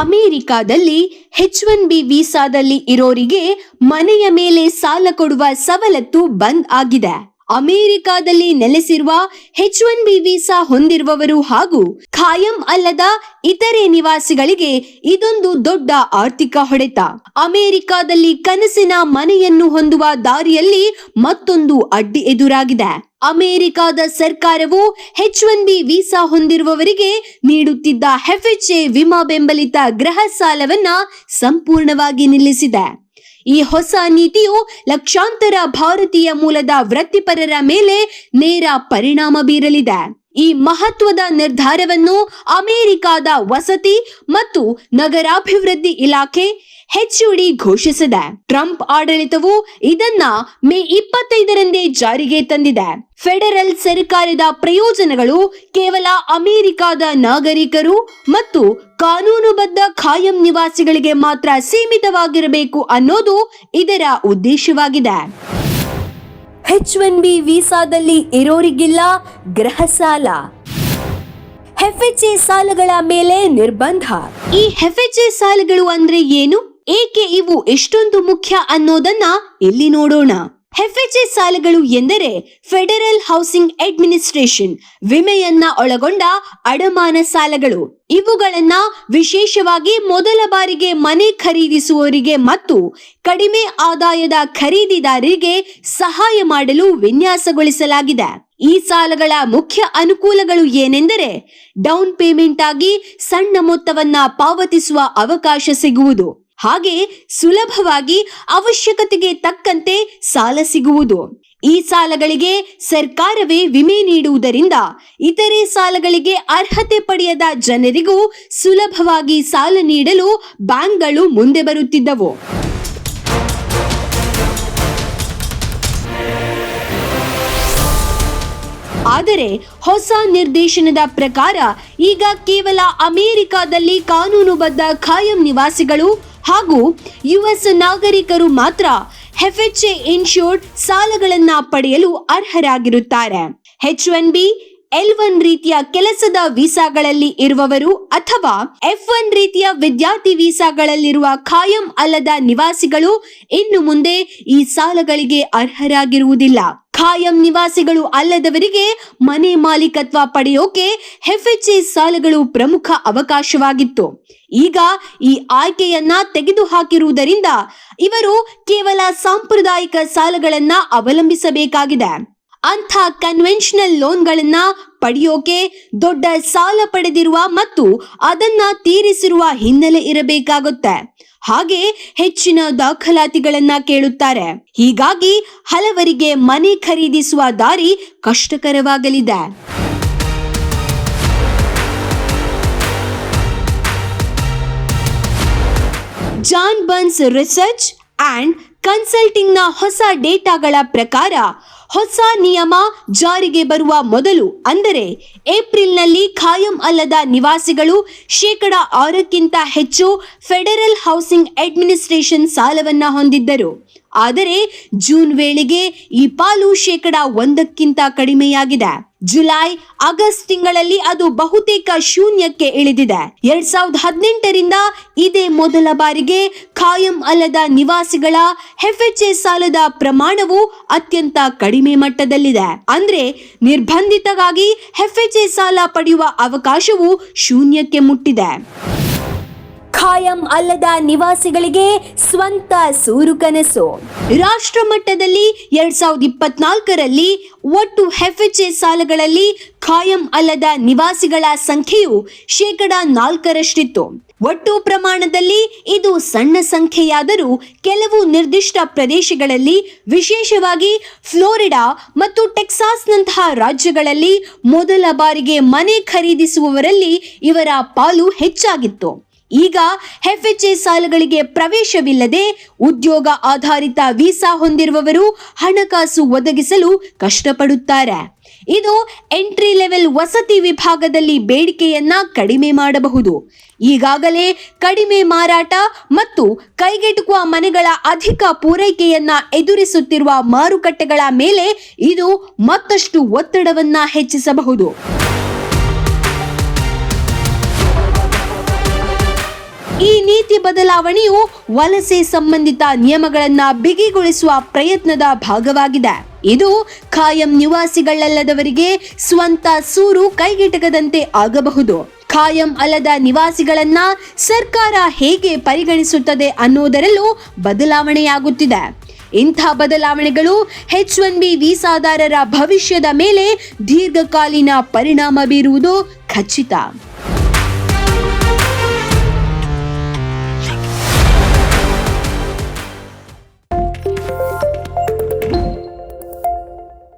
ಅಮೆರಿಕಾದಲ್ಲಿ ಹೆಚ್ one B ವೀಸಾದಲ್ಲಿ ಇರೋರಿಗೆ ಮನೆಯ ಮೇಲೆ ಸಾಲ ಕೊಡುವ ಸವಲತ್ತು ಬಂದ್ ಆಗಿದೆ. ಅಮೆರಿಕಾದಲ್ಲಿ ನೆಲೆಸಿರುವ ಹೆಚ್ ಒನ್ ಬಿ ವೀಸಾ ಹೊಂದಿರುವವರು ಹಾಗೂ ಖಾಯಂ ಅಲ್ಲದ ಇತರೆ ನಿವಾಸಿಗಳಿಗೆ ಇದೊಂದು ದೊಡ್ಡ ಆರ್ಥಿಕ ಹೊಡೆತ. ಅಮೆರಿಕಾದಲ್ಲಿ ಕನಸಿನ ಮನೆಯನ್ನು ಹೊಂದುವ ದಾರಿಯಲ್ಲಿ ಮತ್ತೊಂದು ಅಡ್ಡಿ ಎದುರಾಗಿದೆ. ಅಮೆರಿಕಾದ ಸರ್ಕಾರವು ಹೆಚ್ ಒನ್ ಬಿ ವೀಸಾ ಹೊಂದಿರುವವರಿಗೆ ನೀಡುತ್ತಿದ್ದ ಎ ವಿಮಾ ಬೆಂಬಲಿತ ಗೃಹ ಸಾಲವನ್ನ ಸಂಪೂರ್ಣವಾಗಿ ನಿಲ್ಲಿಸಿದೆ. ಈ ಹೊಸ ನೀತಿಯು ಲಕ್ಷಾಂತರ ಭಾರತೀಯ ಮೂಲದ ವೃತ್ತಿಪರರ ಮೇಲೆ ನೇರ ಪರಿಣಾಮ ಬೀರಲಿದೆ. ಈ ಮಹತ್ವದ ನಿರ್ಧಾರವನ್ನು ಅಮೆರಿಕಾದ ವಸತಿ ಮತ್ತು ನಗರಾಭಿವೃದ್ಧಿ ಇಲಾಖೆ ಹೆಚ್ಚುಡಿ ಘೋಷಿಸಿದೆ. ಟ್ರಂಪ್ ಆಡಳಿತವು ಇದನ್ನ ಮೇ ಇಪ್ಪತ್ತೈದರಂದೇ ಜಾರಿಗೆ ತಂದಿದೆ. ಫೆಡರಲ್ ಸರ್ಕಾರದ ಪ್ರಯೋಜನಗಳು ಕೇವಲ ಅಮೆರಿಕದ ನಾಗರಿಕರು ಮತ್ತು ಕಾನೂನುಬದ್ಧ ಖಾಯಂ ನಿವಾಸಿಗಳಿಗೆ ಮಾತ್ರ ಸೀಮಿತವಾಗಿರಬೇಕು ಅನ್ನೋದು ಇದರ ಉದ್ದೇಶವಾಗಿದೆ. ಹೆಚ್ ಒನ್ ಬಿ ವೀಸಾದಲ್ಲಿ ಇರೋರಿಗಿಲ್ಲ ಗೃಹ ಸಾಲ. ಹೆಫ್ಎಚ್ಎ ಸಾಲಗಳ ಮೇಲೆ ನಿರ್ಬಂಧ. ಈ ಹೆಫ್ಎಚ್ಎ ಸಾಲಗಳು ಅಂದ್ರೆ ಏನು? ಏಕೆ ಇವು ಎಷ್ಟೊಂದು ಮುಖ್ಯ ಅನ್ನೋದನ್ನ ಇಲ್ಲಿ ನೋಡೋಣ. ಹೆಫ್ಎಚ್ಎ ಸಾಲಗಳು ಎಂದರೆ ಫೆಡರಲ್ ಹೌಸಿಂಗ್ ಅಡ್ಮಿನಿಸ್ಟ್ರೇಷನ್, ವಿಮೆಯನ್ನ ಒಳಗೊಂಡ ಅಡಮಾನ ಸಾಲಗಳು. ಇವುಗಳನ್ನ ವಿಶೇಷವಾಗಿ ಮೊದಲ ಬಾರಿಗೆ ಮನೆ ಖರೀದಿಸುವವರಿಗೆ ಮತ್ತು ಕಡಿಮೆ ಆದಾಯದ ಖರೀದಿದಾರರಿಗೆ ಸಹಾಯ ಮಾಡಲು ವಿನ್ಯಾಸಗೊಳಿಸಲಾಗಿದೆ. ಈ ಸಾಲಗಳ ಮುಖ್ಯ ಅನುಕೂಲಗಳು ಏನೆಂದರೆ ಡೌನ್ ಪೇಮೆಂಟ್ ಆಗಿ ಸಣ್ಣ ಮೊತ್ತವನ್ನ ಪಾವತಿಸುವ ಅವಕಾಶ ಸಿಗುವುದು. ಹಾಗೆ ಸುಲಭವಾಗಿ ಅವಶ್ಯಕತೆಗೆ ತಕ್ಕಂತೆ ಸಾಲ ಸಿಗುವುದು. ಈ ಸಾಲಗಳಿಗೆ ಸರ್ಕಾರವೇ ವಿಮೆ ನೀಡುವುದರಿಂದ ಇತರೆ ಸಾಲಗಳಿಗೆ ಅರ್ಹತೆ ಪಡೆಯದ ಜನರಿಗೂ ಸುಲಭವಾಗಿ ಸಾಲ ನೀಡಲು ಬ್ಯಾಂಕ್ಗಳು ಮುಂದೆ ಬರುತ್ತಿದ್ದವು. ಆದರೆ ಹೊಸ ನಿರ್ದೇಶನದ ಪ್ರಕಾರ ಈಗ ಕೇವಲ ಅಮೆರಿಕಾದಲ್ಲಿ ಕಾನೂನುಬದ್ಧ ಖಾಯಂ ನಿವಾಸಿಗಳು ಹಾಗೂ ಯುಎಸ್ ನಾಗರಿಕರು ಮಾತ್ರ ಹೆಫ್ಎಚ್ಎ ಇನ್ಶೂರ್ಡ್ ಸಾಲಗಳನ್ನು ಪಡೆಯಲು ಅರ್ಹರಾಗಿರುತ್ತಾರೆ. H one B, L one ರೀತಿಯ ಕೆಲಸದ ವೀಸಾಗಳಲ್ಲಿ ಇರುವವರು ಅಥವಾ ಎಫ್ ಒನ್ ರೀತಿಯ ವಿದ್ಯಾರ್ಥಿ ವೀಸಾಗಳಲ್ಲಿರುವ ಖಾಯಂ ಅಲ್ಲದ ನಿವಾಸಿಗಳು ಇನ್ನು ಮುಂದೆ ಈ ಸಾಲಗಳಿಗೆ ಅರ್ಹರಾಗಿರುವುದಿಲ್ಲ. ಖಾಯಂ ನಿವಾಸಿಗಳು ಅಲ್ಲದವರಿಗೆ ಮನೆ ಮಾಲೀಕತ್ವ ಪಡೆಯೋಕೆ ಹೆಫ್ಎಚ್ಎ ಸಾಲಗಳು ಪ್ರಮುಖ ಅವಕಾಶವಾಗಿತ್ತು. ಈಗ ಈ ಆಯ್ಕೆಯನ್ನ ತೆಗೆದುಹಾಕಿರುವುದರಿಂದ ಇವರು ಕೇವಲ ಸಾಂಪ್ರದಾಯಿಕ ಸಾಲಗಳನ್ನ ಅವಲಂಬಿಸಬೇಕಾಗಿದೆ. ಅಂಥ ಕನ್ವೆನ್ಷನಲ್ ಲೋನ್ಗಳನ್ನ ಪಡೆಯೋಕೆ ದೊಡ್ಡ ಸಾಲ ಪಡೆದಿರುವ ಮತ್ತು ಅದನ್ನ ತೀರಿಸಿರುವ ಹಿನ್ನೆಲೆ ಇರಬೇಕಾಗುತ್ತೆ. ಹಾಗೆ ಹೆಚ್ಚಿನ ದಾಖಲಾತಿಗಳನ್ನ ಕೇಳುತ್ತಾರೆ. ಹೀಗಾಗಿ ಹಲವರಿಗೆ ಮನೆ ಖರೀದಿಸುವ ದಾರಿ ಕಷ್ಟಕರವಾಗಲಿದೆ. ಜಾನ್ ಬನ್ಸ್ ರಿಸರ್ಚ್ ಅಂಡ್ ಕನ್ಸಲ್ಟಿಂಗ್ನ ಹೊಸ ಡೇಟಾಗಳ ಪ್ರಕಾರ ಹೊಸ ನಿಯಮ ಜಾರಿಗೆ ಬರುವ ಮೊದಲು ಅಂದರೆ ಏಪ್ರಿಲ್ನಲ್ಲಿ ಖಾಯಂ ಅಲ್ಲದ ನಿವಾಸಿಗಳು ಶೇಕಡ ಆರಕ್ಕಿಂತ ಹೆಚ್ಚು ಫೆಡರಲ್ ಹೌಸಿಂಗ್ ಅಡ್ಮಿನಿಸ್ಟ್ರೇಷನ್ ಸಾಲವನ್ನ ಹೊಂದಿದ್ದರು. ಆದರೆ ಜೂನ್ ವೇಳೆಗೆ ಈ ಪಾಲು ಶೇಕಡ ಒಂದಕ್ಕಿಂತ ಕಡಿಮೆಯಾಗಿದೆ. ಜುಲೈ, ಆಗಸ್ಟ್ ತಿಂಗಳಲ್ಲಿ ಅದು ಬಹುತೇಕ ಶೂನ್ಯಕ್ಕೆ ಇಳಿದಿದೆ. ಎರಡ್ ಸಾವಿರದ ಹದಿನೆಂಟರಿಂದ ಇದೇ ಮೊದಲ ಬಾರಿಗೆ ಖಾಯಂ ಅಲ್ಲದ ನಿವಾಸಿಗಳ ಹೆಫ್ಎಚ್ಎ ಸಾಲದ ಪ್ರಮಾಣವು ಅತ್ಯಂತ ಕಡಿಮೆ ಮಟ್ಟದಲ್ಲಿದೆ. ಅಂದ್ರೆ ನಿರ್ಬಂಧಿತವಾಗಿ ಹೆಫ್ಎಚ್ಎ ಸಾಲ ಪಡೆಯುವ ಅವಕಾಶವು ಶೂನ್ಯಕ್ಕೆ ಮುಟ್ಟಿದೆ. ಖಾಯಂ ಅಲ್ಲದ ನಿವಾಸಿಗಳಿಗೆ ಸ್ವಂತ ಸೂರು ಕನಸು. ರಾಷ್ಟ್ರ ಮಟ್ಟದಲ್ಲಿ ಎರಡ್ ಸಾವಿರದ ಇಪ್ಪತ್ನಾಲ್ಕರಲ್ಲಿ ಒಟ್ಟು ಹೆಫ್ಎಚ್ಎ ಸಾಲಗಳಲ್ಲಿ ಖಾಯಂ ಅಲ್ಲದ ನಿವಾಸಿಗಳ ಸಂಖ್ಯೆಯು ಶೇಕಡ ನಾಲ್ಕರಷ್ಟಿತ್ತು. ಒಟ್ಟು ಪ್ರಮಾಣದಲ್ಲಿ ಇದು ಸಣ್ಣ ಸಂಖ್ಯೆಯಾದರೂ ಕೆಲವು ನಿರ್ದಿಷ್ಟ ಪ್ರದೇಶಗಳಲ್ಲಿ, ವಿಶೇಷವಾಗಿ ಫ್ಲೋರಿಡಾ ಮತ್ತು ಟೆಕ್ಸಾಸ್ನಂತಹ ರಾಜ್ಯಗಳಲ್ಲಿ ಮೊದಲ ಬಾರಿಗೆ ಮನೆ ಖರೀದಿಸುವವರಲ್ಲಿ ಇವರ ಪಾಲು ಹೆಚ್ಚಾಗಿತ್ತು. ಈಗ ಎಫ್ಎಚ್ಎ ಸಾಲಗಳಿಗೆ ಪ್ರವೇಶವಿಲ್ಲದೆ ಉದ್ಯೋಗ ಆಧಾರಿತ ವೀಸಾ ಹೊಂದಿರುವವರು ಹಣಕಾಸು ಒದಗಿಸಲು ಕಷ್ಟಪಡುತ್ತಾರೆ. ಇದು ಎಂಟ್ರಿ ಲೆವೆಲ್ ವಸತಿ ವಿಭಾಗದಲ್ಲಿ ಬೇಡಿಕೆಯನ್ನ ಕಡಿಮೆ ಮಾಡಬಹುದು. ಈಗಾಗಲೇ ಕಡಿಮೆ ಮಾರಾಟ ಮತ್ತು ಕೈಗೆಟುಕುವ ಮನೆಗಳ ಅಧಿಕ ಪೂರೈಕೆಯನ್ನ ಎದುರಿಸುತ್ತಿರುವ ಮಾರುಕಟ್ಟೆಗಳ ಮೇಲೆ ಇದು ಮತ್ತಷ್ಟು ಒತ್ತಡವನ್ನ ಹೆಚ್ಚಿಸಬಹುದು. ಈ ನೀತಿ ಬದಲಾವಣೆಯು ವಲಸೆ ಸಂಬಂಧಿತ ನಿಯಮಗಳನ್ನು ಬಿಗಿಗೊಳಿಸುವ ಪ್ರಯತ್ನದ ಭಾಗವಾಗಿದೆ. ಇದು ಖಾಯಂ ನಿವಾಸಿಗಳಲ್ಲದವರಿಗೆ ಸ್ವಂತ ಸೂರು ಕೈಗೆಟಕದಂತೆ ಆಗಬಹುದು. ಖಾಯಂ ಅಲ್ಲದ ನಿವಾಸಿಗಳನ್ನ ಸರ್ಕಾರ ಹೇಗೆ ಪರಿಗಣಿಸುತ್ತದೆ ಅನ್ನುವುದರಲ್ಲೂ ಬದಲಾವಣೆಯಾಗುತ್ತಿದೆ. ಇಂಥ ಬದಲಾವಣೆಗಳು ಹೆಚ್ ಒನ್ ಬಿ ವೀಸಾದಾರರ ಭವಿಷ್ಯದ ಮೇಲೆ ದೀರ್ಘಕಾಲೀನ ಪರಿಣಾಮ ಬೀರುವುದು ಖಚಿತ.